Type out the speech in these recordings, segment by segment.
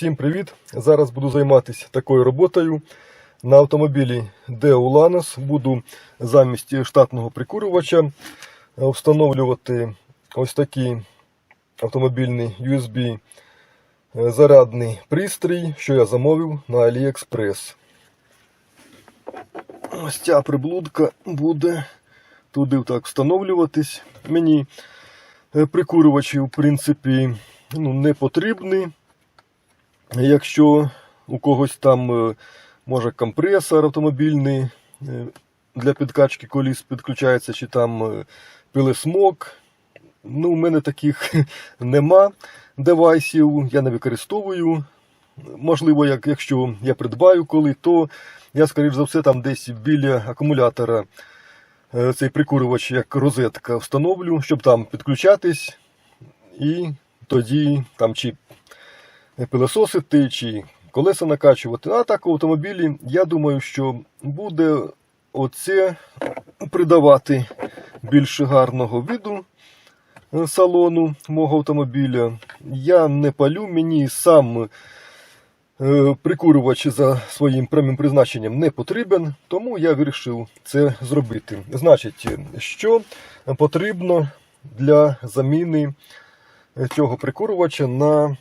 Всім привіт! Зараз буду займатися такою роботою. На автомобілі Deo Lanos буду замість штатного прикурювача встановлювати ось такий автомобільний USB зарядний пристрій, що я замовив на AliExpress. Ось ця приблудка буде туди так встановлюватись. Мені е, прикурювачі, в принципі, ну, не потрібні. Якщо у когось там е, може компресор автомобільний е, для підкачки коліс підключається, чи там е, пилесмок. Ну, у мене таких нема девайсів, я не використовую. Можливо, як, якщо я придбаю коли, то я, скоріш за все, там десь біля акумулятора цей прикурювач як розетка встановлю, щоб там підключатись, і тоді там чи пилососити, чи колеса накачувати. А так у автомобілі, я думаю, що буде оце придавати більш гарного виду е, салону мого автомобіля. Я не палю, мені сам е, прикурювач за своїм прямим призначенням не потрібен, тому я вирішив це зробити. Значить, що потрібно для заміни цього прикурювача на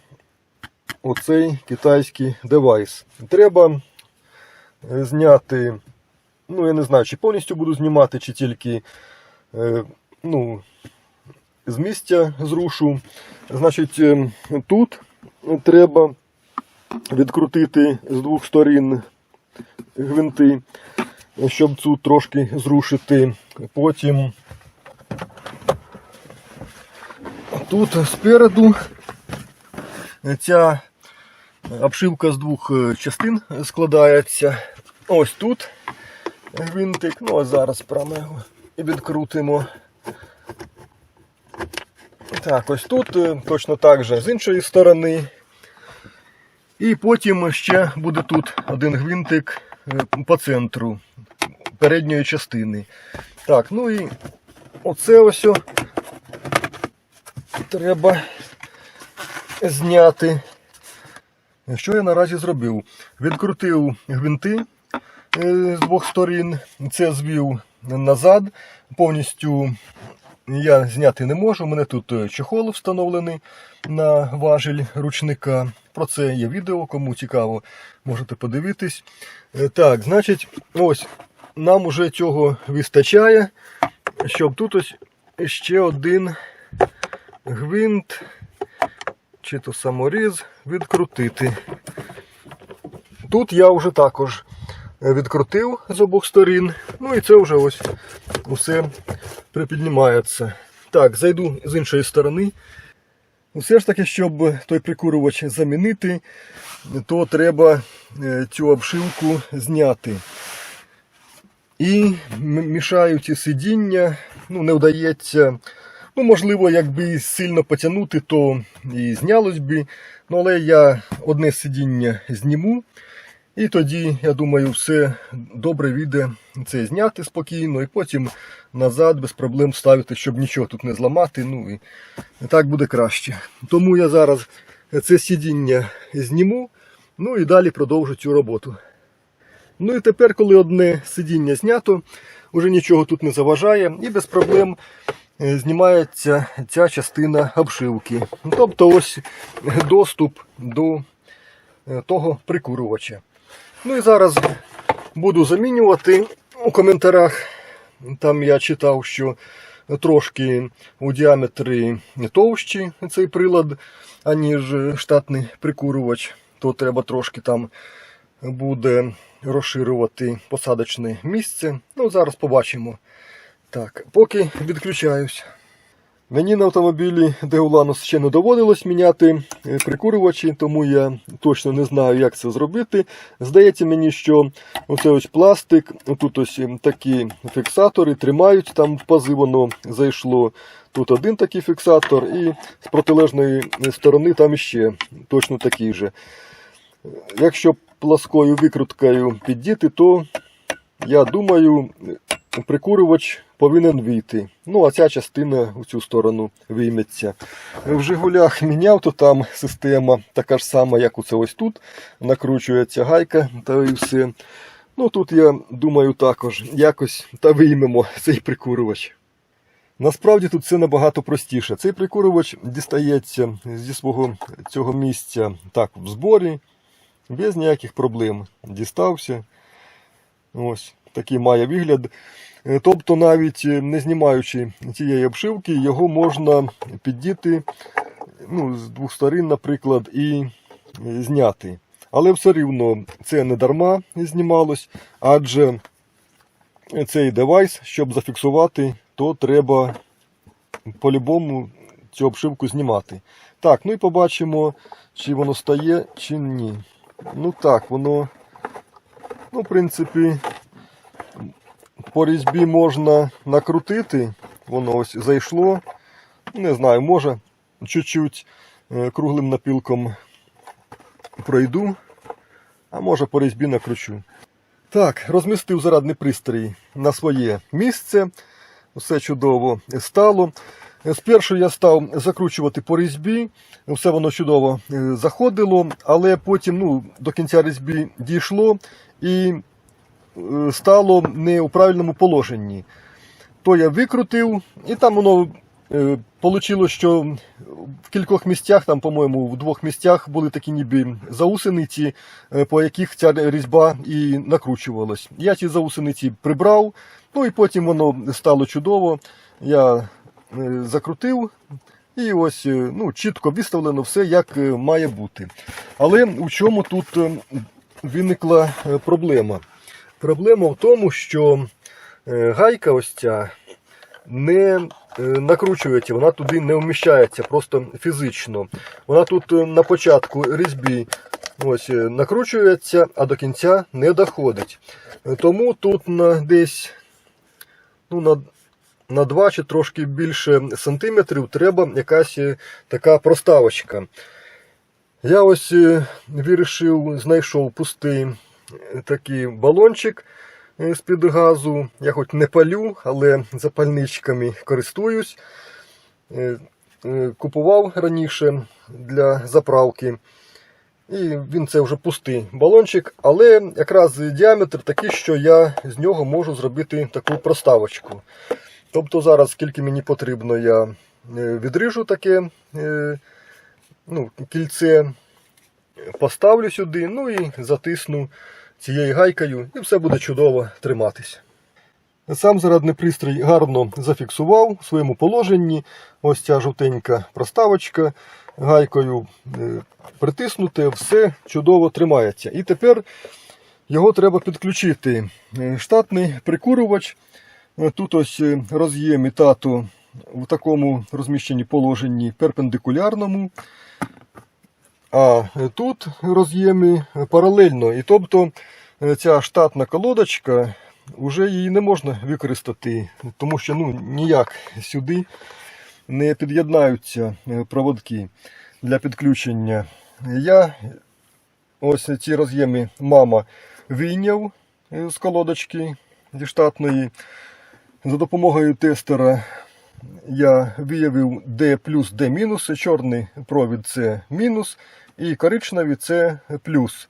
оцей китайський девайс. Треба е, зняти, ну я не знаю, чи повністю буду знімати, чи тільки е, ну, з місця зрушу. Значить, е, тут треба відкрутити з двох сторін гвинти, щоб цю трошки зрушити. Потім тут спереду ця обшивка з двох е, частин складається. Ось тут гвинтик. Ну, а зараз прямо його і відкрутимо. Так, ось тут е, точно так же з іншої сторони. І потім ще буде тут один гвинтик е, по центру передньої частини. Так, ну і оце ось треба зняти. Що я наразі зробив? Відкрутив гвинти е, з двох сторін, це звів назад. Повністю я зняти не можу. У мене тут е, чехол встановлений на важель ручника. Про це є відео, кому цікаво, можете подивитись. Е, Так, значить, ось нам уже цього вистачає, щоб тут ось ще один гвинт чи то саморіз відкрутити. Тут я вже також відкрутив з обох сторін. Ну і це вже ось усе припіднімається. Так, зайду з іншої сторони. Все ж таки, щоб той прикурювач замінити, то треба е, цю обшивку зняти. І м- мішають і сидіння, ну, не вдається. Ну, можливо, якби сильно потягнути, то і знялось би. Ну, але я одне сидіння зніму. І тоді, я думаю, все добре вийде це зняти спокійно, і потім назад без проблем ставити, щоб нічого тут не зламати. Ну і так буде краще. Тому я зараз це сидіння зніму, ну і далі продовжу цю роботу. Ну і тепер, коли одне сидіння знято, вже нічого тут не заважає, і без проблем знімається ця частина обшивки. Тобто ось доступ до е, того прикурювача. Ну і зараз буду замінювати у коментарях. Там я читав, що трошки у діаметрі товщий цей прилад, аніж штатний прикурювач. То треба трошки там буде розширювати посадочне місце. Ну, зараз побачимо. Так, поки відключаюсь. Мені на автомобілі Деуланус ще не доводилось міняти е, прикурювачі, тому я точно не знаю, як це зробити. Здається мені, що оце ось пластик, тут ось ем, такі фіксатори тримають, там в пази воно зайшло. Тут один такий фіксатор, і з протилежної сторони там ще точно такий же. Якщо пласкою викруткою піддіти, то я думаю, прикурювач повинен вийти. Ну, а ця частина у цю сторону вийметься. В Жигулях міняв, то там система така ж сама, як оце ось тут. Накручується гайка та і все. Ну тут я думаю також якось та виймемо цей прикурювач. Насправді тут все набагато простіше. Цей прикурювач дістається зі свого цього місця так в зборі, без ніяких проблем. Дістався. Ось такий має вигляд. Е, Тобто, навіть е, не знімаючи цієї обшивки, його можна піддіти ну, з двох сторін, наприклад, і е, зняти. Але все рівно це не дарма знімалось, адже цей девайс, щоб зафіксувати, то треба по-любому цю обшивку знімати. Так, ну і побачимо, чи воно стає, чи ні. Ну так, воно, ну, в принципі, по різьбі можна накрутити. Воно ось зайшло. Не знаю, може чуть-чуть е, круглим напілком пройду, а може по різьбі накручу. Так, розмістив зарадний пристрій на своє місце. Все чудово стало. Спершу я став закручувати по різьбі, все воно чудово е, заходило, але потім ну, до кінця різьбі дійшло і е, стало не у правильному положенні. То я викрутив, і там воно вийшло, що в кількох місцях, там, по-моєму, в двох місцях були такі ніби заусениці, е, по яких ця різьба і накручувалась. Я ці заусениці прибрав, ну і потім воно стало чудово. Я е, закрутив. І ось е, ну, чітко виставлено все, як е, має бути. Але у чому тут е, виникла е, проблема? Проблема в тому, що е, гайка ось ця не е, накручується, вона туди не вміщається просто фізично. Вона тут е, на початку різьбі ось, накручується, а до кінця не доходить. Тому тут на десь ну, на, на 2 чи трошки більше сантиметрів треба якась така проставочка. Я ось вирішив, знайшов пустий такий балончик е, з-під газу. Я хоч не палю, але запальничками користуюсь. Е, е, Купував раніше для заправки. І він це вже пустий балончик, але якраз діаметр такий, що я з нього можу зробити таку проставочку. Тобто зараз, скільки мені потрібно, я відріжу таке ну, кільце, поставлю сюди, ну і затисну цією гайкою, і все буде чудово триматись. Сам зарадний пристрій гарно зафіксував в своєму положенні. Ось ця жовтенька проставочка гайкою е, притиснуте, все чудово тримається. І тепер його треба підключити. Е, Штатний прикурювач. Е, Тут ось роз'єм і тато в такому розміщенні положенні перпендикулярному. А е, тут роз'єми паралельно. І тобто е, ця штатна колодочка, вже її не можна використати, тому що ну, ніяк сюди не під'єднаються е, проводки для підключення. Я ось ці роз'єми мама вийняв з колодочки зі штатної. За допомогою тестера я виявив D плюс D мінус. Чорний провід це мінус, і коричневий це плюс.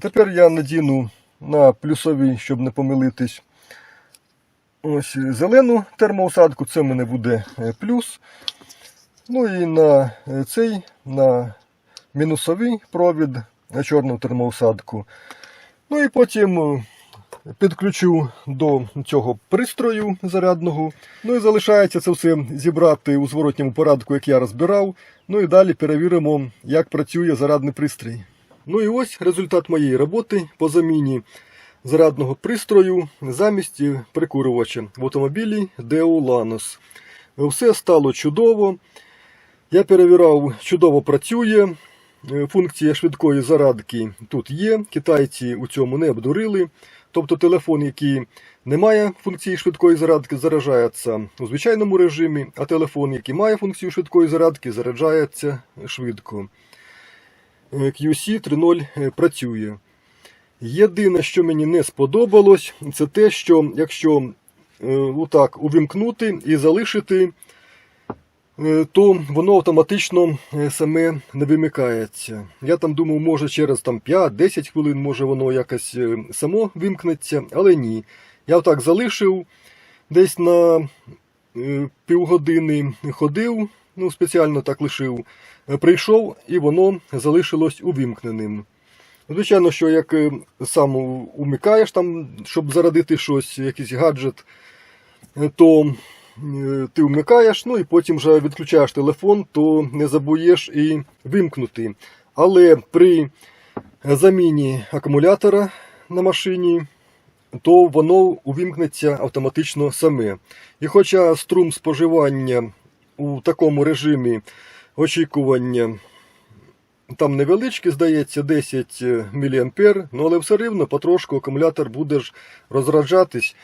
Тепер я надіну на плюсовий, щоб не помилитись. Ось зелену термоусадку, це в мене буде е, плюс. Ну і на е, цей, на мінусовий провід, на чорну термоусадку. Ну і потім е, підключу до цього пристрою зарядного. Ну і залишається це все зібрати у зворотньому порядку, як я розбирав. Ну і далі перевіримо, як працює зарядний пристрій. Ну і ось результат моєї роботи по заміні зарядного пристрою замість прикурювача в автомобілі Deo Lanos. Все стало чудово. Я перевіряв, чудово працює. Функція швидкої зарадки тут є. Китайці у цьому не обдурили. Тобто телефон, який не має функції швидкої зарядки, заряджається у звичайному режимі, а телефон, який має функцію швидкої зарядки, заряджається швидко. Е, QC 3.0 е, працює. Єдине, що мені не сподобалось, це те, що якщо е, отак увімкнути і залишити, то воно автоматично е, саме не вимикається. Я там думав, може через там, 5-10 хвилин, може воно якось е, само вимкнеться, але ні. Я отак залишив десь на е, півгодини ходив, ну спеціально так лишив. Е, Прийшов і воно залишилось увімкненим. Звичайно, що як е, сам умикаєш там, щоб зарадити щось, якийсь гаджет, е, то е, ти вмикаєш, ну і потім вже відключаєш телефон, то не забуєш і вимкнути. Але при заміні акумулятора на машині, то воно увімкнеться автоматично саме. І хоча струм споживання у такому режимі очікування там невеличкий, здається, 10 мА, ну але все рівно потрошку акумулятор буде ж розраджатись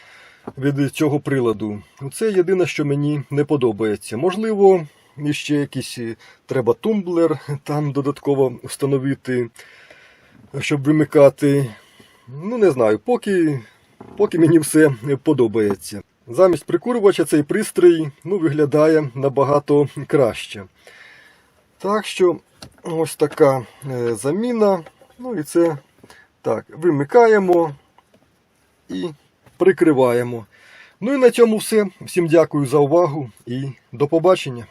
від цього приладу. Це єдине, що мені не подобається. Можливо, іще якийсь е, треба тумблер там додатково встановити, щоб вимикати. Ну, не знаю, поки, поки мені все подобається. Замість прикурювача цей пристрій ну, виглядає набагато краще. Так що ось така е, заміна. Ну і це так, вимикаємо і прикриваємо. Ну і на цьому все. Всім дякую за увагу і до побачення.